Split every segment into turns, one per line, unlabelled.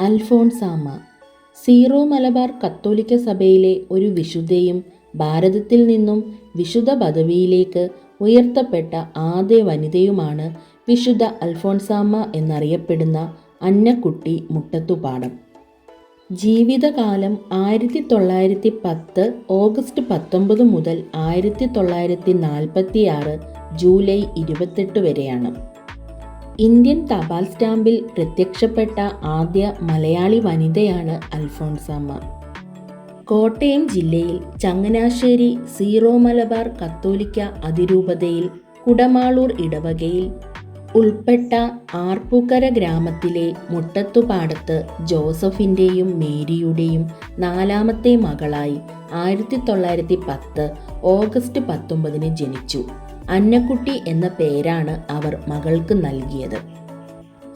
Alphonsamma zero Malabar കത്തോലിക്ക സഭയിലെ ഒരു വിശുദ്ധയും ഭാരതത്തിൽ നിന്നും വിശുദ്ധ പദവിയിലേക്ക് ഉയർത്തപ്പെട്ട ആദ്യ വനിതയുമാണ് വിശുദ്ധ അൽഫോൺസാമ്മ എന്നറിയപ്പെടുന്ന അന്നക്കുട്ടി മുട്ടത്തുപാടം. ജീവിതകാലം ആയിരത്തി തൊള്ളായിരത്തി പത്ത് ഓഗസ്റ്റ് പത്തൊമ്പത് മുതൽ ആയിരത്തി തൊള്ളായിരത്തി നാൽപ്പത്തി ആറ് ജൂലൈ ഇരുപത്തെട്ട് വരെയാണ്. ഇന്ത്യൻ തപാൽ സ്റ്റാമ്പിൽ പ്രത്യക്ഷപ്പെട്ട ആദ്യ മലയാളി വനിതയാണ് അൽഫോൺസാമ്മ. കോട്ടയം ജില്ലയിൽ ചങ്ങനാശ്ശേരി സീറോ മലബാർ കത്തോലിക്ക അതിരൂപതയിൽ കുടമാളൂർ ഇടവകയിൽ ഉൾപ്പെട്ട ആർപ്പൂക്കര ഗ്രാമത്തിലെ മുട്ടത്തുപാടത്ത് ജോസഫിന്റെയും മേരിയുടെയും നാലാമത്തെ മകളായി ആയിരത്തി തൊള്ളായിരത്തി പത്ത് ഓഗസ്റ്റ് പത്തൊമ്പതിന് ജനിച്ചു. അന്നക്കുട്ടി എന്ന പേരാണ് അവർ മകൾക്ക് നൽകിയത്.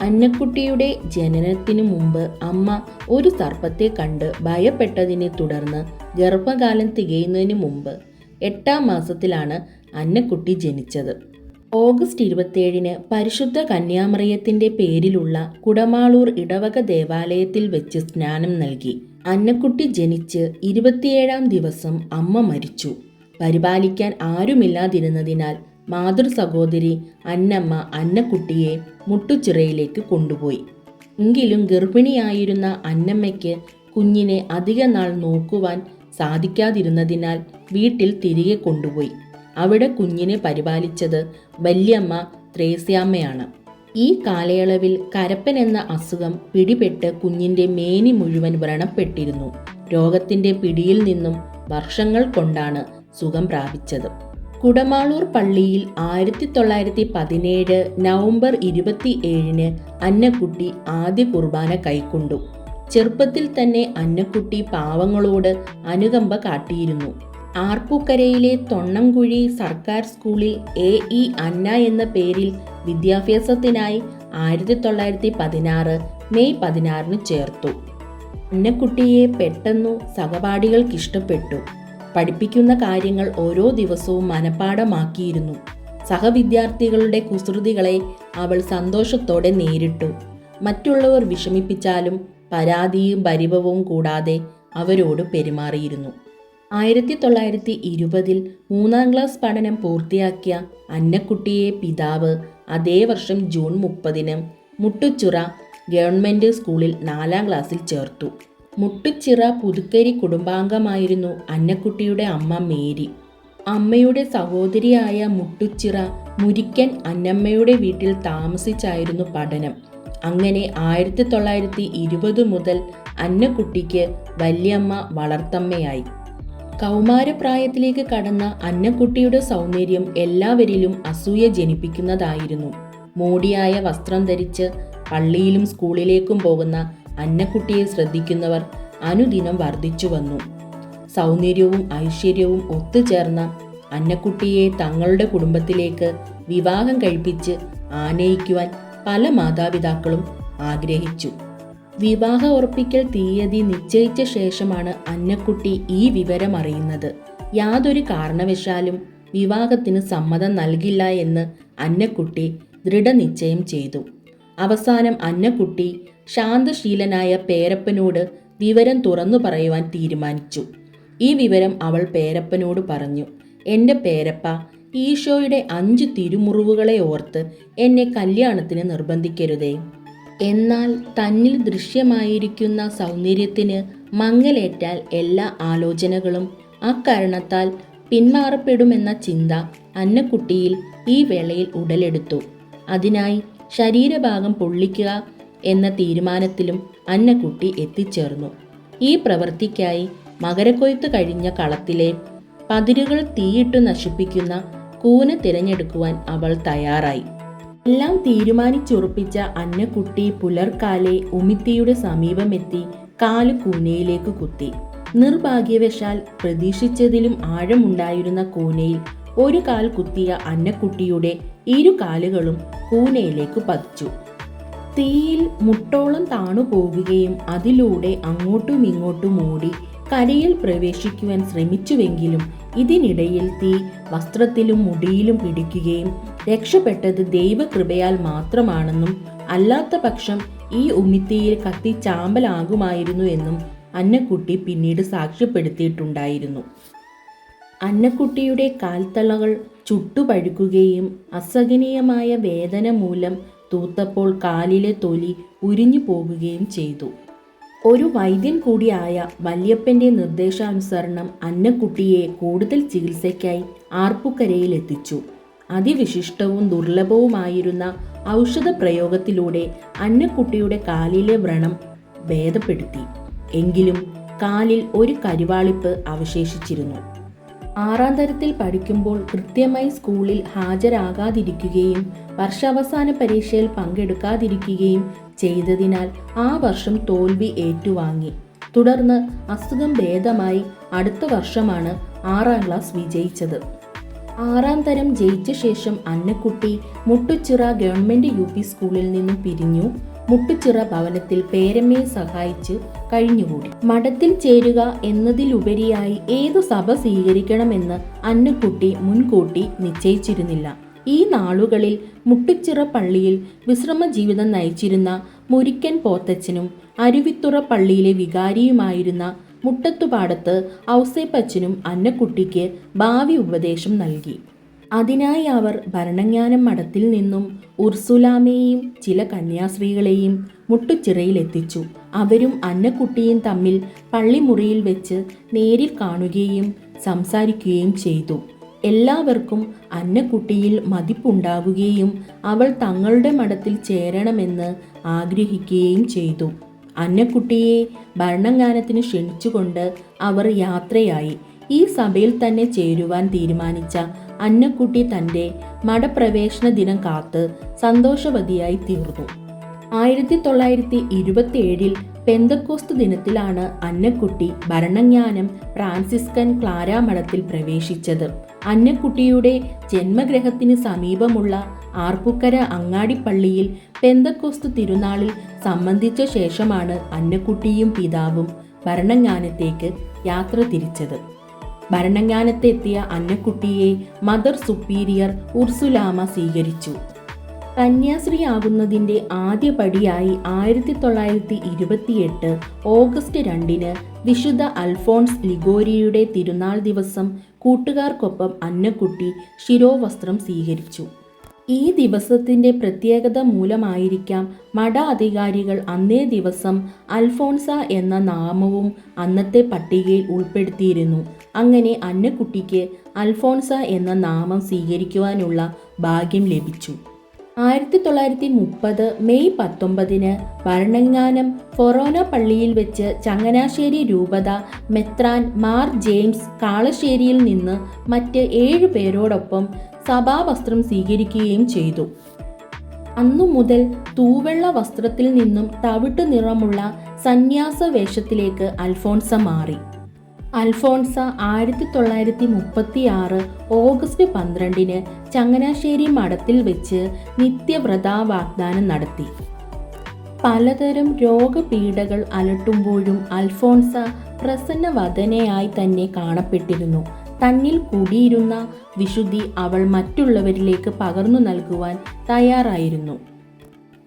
അന്നക്കുട്ടിയുടെ ജനനത്തിനു മുമ്പ് അമ്മ ഒരു സർപ്പത്തെ കണ്ട് ഭയപ്പെട്ടതിനെ തുടർന്ന് ഗർഭകാലം തികയുന്നതിന് മുമ്പ് എട്ടാം മാസത്തിലാണ് അന്നക്കുട്ടി ജനിച്ചത്. ഓഗസ്റ്റ് ഇരുപത്തിയേഴിന് പരിശുദ്ധ കന്യാമറിയത്തിന്റെ പേരിലുള്ള കുടമാളൂർ ഇടവക ദേവാലയത്തിൽ വെച്ച് സ്നാനം നൽകി. അന്നക്കുട്ടി ജനിച്ച് ഇരുപത്തിയേഴാം ദിവസം അമ്മ മരിച്ചു. പരിപാലിക്കാൻ ആരുമില്ലാതിരുന്നതിനാൽ മാതൃ സഹോദരി അന്നമ്മ അന്നക്കുട്ടിയെ മുട്ടുചിറയിലേക്ക് കൊണ്ടുപോയി. എങ്കിലും ഗർഭിണിയായിരുന്ന അന്നമ്മയ്ക്ക് കുഞ്ഞിനെ അധിക നാൾ നോക്കുവാൻ സാധിക്കാതിരുന്നതിനാൽ വീട്ടിൽ തിരികെ കൊണ്ടുപോയി. അവിടെ കുഞ്ഞിനെ പരിപാലിച്ചത് വല്യമ്മ ത്രേസ്യാമ്മയാണ്. ഈ കാലയളവിൽ കരപ്പൻ എന്ന അസുഖം പിടിപെട്ട് കുഞ്ഞിന്റെ മേനി മുഴുവൻ വ്രണപ്പെട്ടിരുന്നു. രോഗത്തിന്റെ പിടിയിൽ നിന്നും വർഷങ്ങൾ കൊണ്ടാണ് സുഖം പ്രാപിച്ചത്. കുടമാളൂർ പള്ളിയിൽ ആയിരത്തി തൊള്ളായിരത്തി പതിനേഴ് നവംബർ ഇരുപത്തി ഏഴിന് അന്നക്കുട്ടി ആദ്യ കുർബാന കൈക്കൊണ്ടു. ചെറുപ്പത്തിൽ തന്നെ അന്നക്കുട്ടി പാവങ്ങളോട് അനുകമ്പ കാട്ടിയിരുന്നു. ആർപ്പൂക്കരയിലെ തൊണ്ണംകുഴി സർക്കാർ സ്കൂളിൽ എ ഇ അന്ന എന്ന പേരിൽ വിദ്യാഭ്യാസത്തിനായി ആയിരത്തി തൊള്ളായിരത്തി പതിനാറ് മെയ് പതിനാറിന് ചേർത്തു. അന്നക്കുട്ടിയെ പെട്ടെന്നു സഹപാഠികൾക്ക് ഇഷ്ടപ്പെട്ടു പഠിപ്പിക്കുന്ന കാര്യങ്ങൾ ഓരോ ദിവസവും മനഃപ്പാടമാക്കിയിരുന്നു സഹവിദ്യാർത്ഥികളുടെ കുസൃതികളെ അവൾ സന്തോഷത്തോടെ നേരിട്ടു. മറ്റുള്ളവർ വിഷമിപ്പിച്ചാലും പരാതിയും പരിഭവവും കൂടാതെ അവരോട് പെരുമാറിയിരുന്നു. ആയിരത്തി തൊള്ളായിരത്തി ഇരുപതിൽ മൂന്നാം ക്ലാസ് പഠനം പൂർത്തിയാക്കിയ അന്നക്കുട്ടിയെ പിതാവ് അതേ വർഷം ജൂൺ മുപ്പതിന് മുട്ടുച്ചുറ ഗവൺമെന്റ് സ്കൂളിൽ നാലാം ക്ലാസ്സിൽ ചേർത്തു. മുട്ടുച്ചിറ പുതുക്കരി കുടുംബാംഗമായിരുന്നു അന്നക്കുട്ടിയുടെ അമ്മ മേരി. അമ്മയുടെ സഹോദരിയായ മുട്ടുച്ചിറ മുരിക്കൻ അന്നമ്മയുടെ വീട്ടിൽ താമസിച്ചായിരുന്നു പഠനം. അങ്ങനെ ആയിരത്തി തൊള്ളായിരത്തി ഇരുപത് മുതൽ അന്നക്കുട്ടിക്ക് വല്യമ്മ വളർത്തമ്മയായി. കൗമാരപ്രായത്തിലേക്ക് കടന്ന അന്നക്കുട്ടിയുടെ സൗന്ദര്യം എല്ലാവരിലും അസൂയ ജനിപ്പിക്കുന്നതായിരുന്നു. മോടിയായ വസ്ത്രം ധരിച്ച് പള്ളിയിലും സ്കൂളിലേക്കും പോകുന്ന അന്നക്കുട്ടിയെ ശ്രദ്ധിക്കുന്നവർ അനുദിനം വർദ്ധിച്ചു വന്നു. സൗന്ദര്യവും ഐശ്വര്യവും ഒത്തുചേർന്ന അന്നക്കുട്ടിയെ തങ്ങളുടെ കുടുംബത്തിലേക്ക് വിവാഹം കഴിപ്പിച്ച് ആനയിക്കുവാൻ പല മാതാപിതാക്കളും ആഗ്രഹിച്ചു. വിവാഹ ഉറപ്പിക്കൽ തീയതി നിശ്ചയിച്ച ശേഷമാണ് അന്നക്കുട്ടി ഈ വിവരം അറിയുന്നത്. യാതൊരു കാരണവശാലും വിവാഹത്തിന് സമ്മതം നൽകില്ല എന്ന് അന്നക്കുട്ടി ദൃഢനിശ്ചയം ചെയ്തു. അവസാനം അന്നക്കുട്ടി ശാന്തശീലനായ പേരപ്പനോട് വിവരം തുറന്നു പറയുവാൻ തീരുമാനിച്ചു. ഈ വിവരം അവൾ പേരപ്പനോട് പറഞ്ഞു. എന്റെ പേരപ്പ ഈശോയുടെ അഞ്ച് തിരുമുറിവുകളെ ഓർത്ത് എന്നെ കല്യാണത്തിന് നിർബന്ധിക്കരുതേ. എന്നാൽ തന്നിൽ ദൃശ്യമായിരിക്കുന്ന സൗന്ദര്യത്തിന് മങ്ങലേറ്റാൽ എല്ലാ ആലോചനകളും അക്കാരണത്താൽ പിന്മാറപ്പെടുമെന്ന ചിന്ത അന്നക്കുട്ടിയിൽ ഈ വേളയിൽ ഉടലെടുത്തു. അതിനായി ശരീരഭാഗം പൊള്ളിക്കുക എന്ന തീരുമാനത്തിലും അന്നക്കുട്ടി എത്തിച്ചേർന്നു. ഈ പ്രവൃത്തിക്കായി മകരക്കൊയ്ത്ത് കഴിഞ്ഞ കളത്തിലെ പതിരുകൾ തീയിട്ടു നശിപ്പിക്കുന്ന കൂന തിരഞ്ഞെടുക്കുവാൻ അവൾ തയ്യാറായി. എല്ലാം തീരുമാനിച്ചുറപ്പിച്ച അന്നക്കുട്ടി പുലർക്കാലെ ഉമിത്തിയുടെ സമീപമെത്തി കാൽ കൂനയിലേക്ക് കുത്തി. നിർഭാഗ്യവശാൽ പ്രതീക്ഷിച്ചതിലും ആഴമുണ്ടായിരുന്ന കൂനയിൽ ഒരു കാൽ കുത്തിയ അന്നക്കുട്ടിയുടെ ഇരു കാലുകളും കൂനയിലേക്ക് പതിച്ചു. തീയിൽ മുട്ടോളം താണു പോകുകയും അതിലൂടെ അങ്ങോട്ടും ഇങ്ങോട്ടും ഓടി കരയിൽ പ്രവേശിക്കുവാൻ ശ്രമിച്ചുവെങ്കിലും ഇതിനിടയിൽ തീ വസ്ത്രത്തിലും മുടിയിലും പിടിക്കുകയും രക്ഷപ്പെട്ടത് ദൈവകൃപയാൽ മാത്രമാണെന്നും അല്ലാത്ത പക്ഷം ഈ ഉമിത്തിയിൽ കത്തി ചാമ്പലാകുമായിരുന്നു എന്നും അന്നക്കുട്ടി പിന്നീട് സാക്ഷ്യപ്പെടുത്തിയിട്ടുണ്ടായിരുന്നു. അന്നക്കുട്ടിയുടെ കാൽത്തളകൾ ചുട്ടുപഴുക്കുകയും അസഹനീയമായ വേദന മൂലം തൂത്തപ്പോൾ കാലിലെ തൊലി ഉരിഞ്ഞു പോകുകയും ചെയ്തു. ഒരു വൈദ്യൻ കൂടിയായ വല്യപ്പന്റെ നിർദ്ദേശാനുസരണം അന്നക്കുട്ടിയെ കൂടുതൽ ചികിത്സയ്ക്കായി ആർപ്പുക്കരയിൽ എത്തിച്ചു അതിവിശിഷ്ടവും ദുർലഭവുമായിരുന്ന ഔഷധ പ്രയോഗത്തിലൂടെ അന്നക്കുട്ടിയുടെ കാലിലെ വ്രണം ഭേദപ്പെടുത്തി. എങ്കിലും കാലിൽ ഒരു കരിവാളിപ്പ് അവശേഷിച്ചിരുന്നു. ആറാം തരത്തിൽ പഠിക്കുമ്പോൾ കൃത്യമായി സ്കൂളിൽ ഹാജരാകാതിരിക്കുകയും വർഷാവസാന പരീക്ഷയിൽ പങ്കെടുക്കാതിരിക്കുകയും ചെയ്തതിനാൽ ആ വർഷം തോൽവി ഏറ്റുവാങ്ങി. തുടർന്ന് അസുഖം ഭേദമായി അടുത്ത വർഷമാണ് ആറാം ക്ലാസ് വിജയിച്ചത്. ആറാം തരം ജയിച്ച ശേഷം Annakutty Muttuchira government U P സ്കൂളിൽ നിന്നും പിരിഞ്ഞു. മുട്ടുച്ചിറ ഭവനത്തിൽ പേരമ്മയെ സഹായിച്ച് കഴിഞ്ഞുകൂടി. മഠത്തിൽ ചേരുക എന്നതിലുപരിയായി ഏതു സഭ സ്വീകരിക്കണമെന്ന് അന്നക്കുട്ടി മുൻകൂട്ടി നിശ്ചയിച്ചിരുന്നില്ല. ഈ നാളുകളിൽ മുട്ടിച്ചിറ പള്ളിയിൽ വിശ്രമ ജീവിതം നയിച്ചിരുന്ന മുരിക്കൻ പോത്തച്ഛനും അരുവിത്തുറ പള്ളിയിലെ വികാരിയുമായിരുന്ന മുട്ടത്തുപാടത്ത് ഔസേപ്പച്ചനും അന്നക്കുട്ടിക്ക് ഭാവി ഉപദേശം നൽകി. അതിനായി അവർ ഭരണജ്ഞാനം മഠത്തിൽ നിന്നും ഉർസുലാമയെയും ചില കന്യാസ്ത്രീകളെയും മുട്ടുച്ചിറയിലെത്തിച്ചു അവരും അന്നക്കുട്ടിയും തമ്മിൽ പള്ളിമുറിയിൽ വെച്ച് നേരിൽ കാണുകയും സംസാരിക്കുകയും ചെയ്തു. എല്ലാവർക്കും അന്നക്കുട്ടിയിൽ മതിപ്പുണ്ടാകുകയും അവൾ തങ്ങളുടെ മഠത്തിൽ ചേരണമെന്ന് ആഗ്രഹിക്കുകയും ചെയ്തു. അന്നക്കുട്ടിയെ ഭരണങ്ങാനത്തിന് ക്ഷണിച്ചുകൊണ്ട് അവർ യാത്രയായി. ഈ സഭയിൽ തന്നെ ചേരുവാൻ തീരുമാനിച്ച അന്നക്കുട്ടി തന്റെ മഠപ്രവേശന ദിനം കാത്ത് സന്തോഷവതിയായി തീർന്നു. ആയിരത്തി തൊള്ളായിരത്തി ഇരുപത്തിയേഴിൽ പെന്തക്കോസ്ത് ദിനത്തിലാണ് അന്നക്കുട്ടി ഭരണജ്ഞാനം ഫ്രാൻസിസ്കൻ ക്ലാരാമഠത്തിൽ പ്രവേശിച്ചത്. അന്നക്കുട്ടിയുടെ ജന്മഗ്രഹത്തിന് സമീപമുള്ള ആർപ്പുക്കര അങ്ങാടിപ്പള്ളിയിൽ പെന്തക്കോസ്തു തിരുനാളിൽ സംബന്ധിച്ച ശേഷമാണ് അന്നക്കുട്ടിയും പിതാവും ഭരണങ്ങാനത്തേക്ക് യാത്ര തിരിച്ചത്. ഭരണങ്ങാനത്തെത്തിയ അന്നക്കുട്ടിയെ മദർ സുപ്പീരിയർ ഉർസുലാമ സ്വീകരിച്ചു. കന്യാശ്രീയാകുന്നതിന്റെ ആദ്യ പടിയായി ആയിരത്തി തൊള്ളായിരത്തി ഇരുപത്തിയെട്ട് ഓഗസ്റ്റ് രണ്ടിന് വിശുദ്ധ അൽഫോൺസ് ലിഗോരിയുടെ തിരുനാൾ ദിവസം കൂട്ടുകാർക്കൊപ്പം അന്നക്കുട്ടി ശിരോവസ്ത്രം സ്വീകരിച്ചു. ഈ ദിവസത്തിന്റെ പ്രത്യേകത മൂലമായിരിക്കാം മഠ അധികാരികൾ അന്നേ ദിവസം അൽഫോൺസ എന്ന നാമവും അന്നത്തെ പട്ടികയിൽ ഉൾപ്പെടുത്തിയിരുന്നു. അങ്ങനെ അന്നക്കുട്ടിക്ക് അൽഫോൺസ എന്ന നാമം സ്വീകരിക്കുവാനുള്ള ഭാഗ്യം ലഭിച്ചു. ആയിരത്തി തൊള്ളായിരത്തി മുപ്പത് മെയ് പത്തൊമ്പതിന് ഭരണങ്ങാനം ഫൊറോന പള്ളിയിൽ വെച്ച് ചങ്ങനാശ്ശേരി രൂപത മെത്രാൻ മാർ ജെയിംസ് കാളശ്ശേരിയിൽ നിന്ന് മറ്റ് ഏഴ് പേരോടൊപ്പം സഭാവസ്ത്രം സ്വീകരിക്കുകയും ചെയ്തു. അന്നു മുതൽ തൂവെള്ള വസ്ത്രത്തിൽ നിന്നും തവിട്ട് നിറമുള്ള സന്യാസ വേഷത്തിലേക്ക് അൽഫോൺസ മാറി. അൽഫോൺസ ആയിരത്തി തൊള്ളായിരത്തി മുപ്പത്തി ആറ് ഓഗസ്റ്റ് പന്ത്രണ്ടിന് ചങ്ങനാശ്ശേരി മഠത്തിൽ വെച്ച് നിത്യവ്രതാ വാഗ്ദാനം നടത്തി. പലതരം രോഗപീഠകൾ അലട്ടുമ്പോഴും അൽഫോൺസ പ്രസന്നവദനയായി തന്നെ കാണപ്പെട്ടിരുന്നു. തന്നിൽ കൂടിയിരുന്ന വിശുദ്ധി അവൾ മറ്റുള്ളവരിലേക്ക് പകർന്നു നൽകുവാൻ തയ്യാറായിരുന്നു.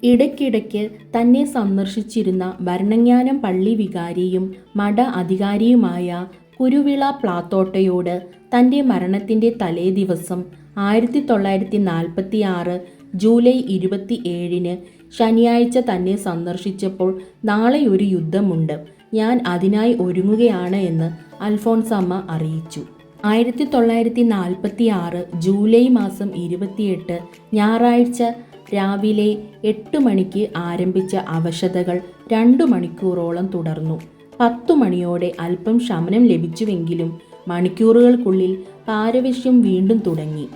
ഇടയ്ക്കിടയ്ക്ക് തന്നെ സന്ദർശിച്ചിരുന്ന ഭരണജ്ഞാനം പള്ളി വികാരിയും മഠ അധികാരിയുമായ കുരുവിള പ്ലാത്തോട്ടയോട് തന്റെ മരണത്തിന്റെ തലേ ദിവസം ആയിരത്തി തൊള്ളായിരത്തി നാൽപ്പത്തി ആറ് ജൂലൈ ഇരുപത്തി ഏഴിന് ശനിയാഴ്ച തന്നെ സന്ദർശിച്ചപ്പോൾ നാളെ ഒരു യുദ്ധമുണ്ട്. ഞാൻ അതിനായി ഒരുങ്ങുകയാണ് എന്ന് അൽഫോൺസമ്മ അറിയിച്ചു. ആയിരത്തി തൊള്ളായിരത്തി നാൽപ്പത്തി ആറ് ജൂലൈ മാസം ഇരുപത്തിയെട്ട് ഞായറാഴ്ച രാവിലെ എട്ട് മണിക്ക് ആരംഭിച്ച അവശതകൾ രണ്ടു മണിക്കൂറോളം തുടർന്നു. പത്തു മണിയോടെ അല്പം ശമനം ലഭിച്ചുവെങ്കിലും മണിക്കൂറുകൾക്കുള്ളിൽ പാരവശ്യം വീണ്ടും തുടങ്ങി.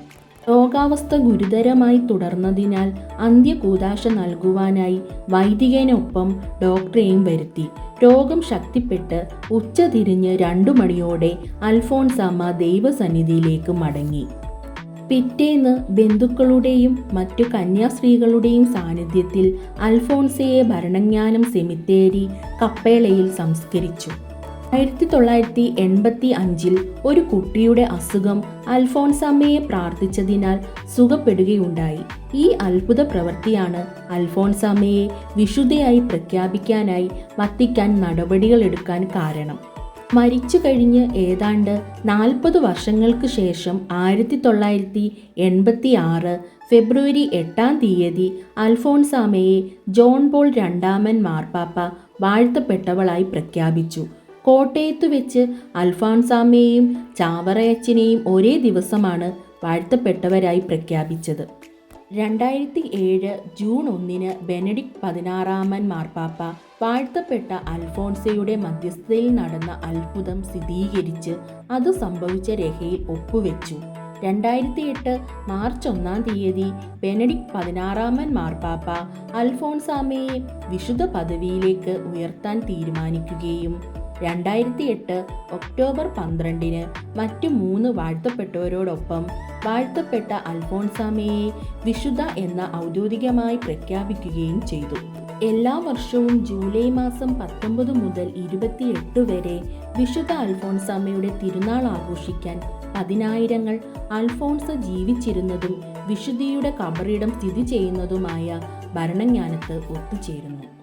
രോഗാവസ്ഥ ഗുരുതരമായി തുടർന്നതിനാൽ അന്ത്യകൂതാശ നൽകുവാനായി വൈദികനൊപ്പം ഡോക്ടറെയും വരുത്തി. രോഗം ശക്തിപ്പെട്ട് ഉച്ചതിരിഞ്ഞ് രണ്ടു മണിയോടെ അൽഫോൺസാമ്മ ദൈവസന്നിധിയിലേക്ക് മടങ്ങി. പിറ്റേന്ന് ബന്ധുക്കളുടെയും മറ്റു കന്യാസ്ത്രീകളുടെയും സാന്നിധ്യത്തിൽ അൽഫോൺസയെ ഭരണജ്ഞാനം സെമിത്തേരി കപ്പേളയിൽ സംസ്കരിച്ചു. ആയിരത്തി തൊള്ളായിരത്തി എൺപത്തി അഞ്ചിൽ ഒരു കുട്ടിയുടെ അസുഖം അൽഫോൺസാമ്മയെ പ്രാർത്ഥിച്ചതിനാൽ സുഖപ്പെടുകയുണ്ടായി. ഈ അത്ഭുത പ്രവൃത്തിയാണ് അൽഫോൺസാമ്മയെ വിശുദ്ധയായി പ്രഖ്യാപിക്കാനായി വത്തിക്കാൻ നടപടികളെടുക്കാൻ കാരണം. മരിച്ചു കഴിഞ്ഞ് ഏതാണ്ട് നാൽപ്പത് വർഷങ്ങൾക്ക് ശേഷം ആയിരത്തി തൊള്ളായിരത്തി എൺപത്തി ആറ് ഫെബ്രുവരി എട്ടാം തീയതി അൽഫോൺസാമയെ ജോൺ പോൾ രണ്ടാമൻ മാർപ്പാപ്പ വാഴ്ത്തപ്പെട്ടവളായി പ്രഖ്യാപിച്ചു. കോട്ടയത്ത് വെച്ച് അൽഫോൺസാമയെയും ചാവറയച്ചനെയും ഒരേ ദിവസമാണ് വാഴ്ത്തപ്പെട്ടവരായി പ്രഖ്യാപിച്ചത്. രണ്ടായിരത്തി ഏഴ് ജൂൺ ഒന്നിന് ബെനഡിക്ട് പതിനാറാമൻ മാർപ്പാപ്പ വാഴ്ത്തപ്പെട്ട അൽഫോൺസയുടെ മധ്യസ്ഥതയിൽ നടന്ന അത്ഭുതം സ്ഥിരീകരിച്ച് അത് സംഭവിച്ച രേഖയിൽ ഒപ്പുവെച്ചു. രണ്ടായിരത്തി എട്ട് മാർച്ച് ഒന്നാം തീയതി ബെനഡിക് പതിനാറാമൻ മാർപ്പാപ്പ അൽഫോൺസാമയെ വിശുദ്ധ പദവിയിലേക്ക് ഉയർത്താൻ തീരുമാനിക്കുകയും രണ്ടായിരത്തി എട്ട് ഒക്ടോബർ പന്ത്രണ്ടിന് മറ്റു മൂന്ന് വാഴ്ത്തപ്പെട്ടവരോടൊപ്പം വാഴ്ത്തപ്പെട്ട അൽഫോൺസാമയെ വിശുദ്ധ എന്ന ഔദ്യോഗികമായി പ്രഖ്യാപിക്കുകയും ചെയ്തു. എല്ലാ വർഷവും ജൂലൈ മാസം പത്തൊമ്പത് മുതൽ ഇരുപത്തിയെട്ട് വരെ വിശുദ്ധ അൽഫോൺസാമയുടെ തിരുനാൾ ആഘോഷിക്കാൻ പതിനായിരങ്ങൾ അൽഫോൺസ ജീവിച്ചിരുന്നതും വിശുദ്ധിയുടെ കബറിടം സ്ഥിതി ചെയ്യുന്നതുമായ ഭരണജ്ഞാനത്ത് ഒത്തുചേരുന്നു.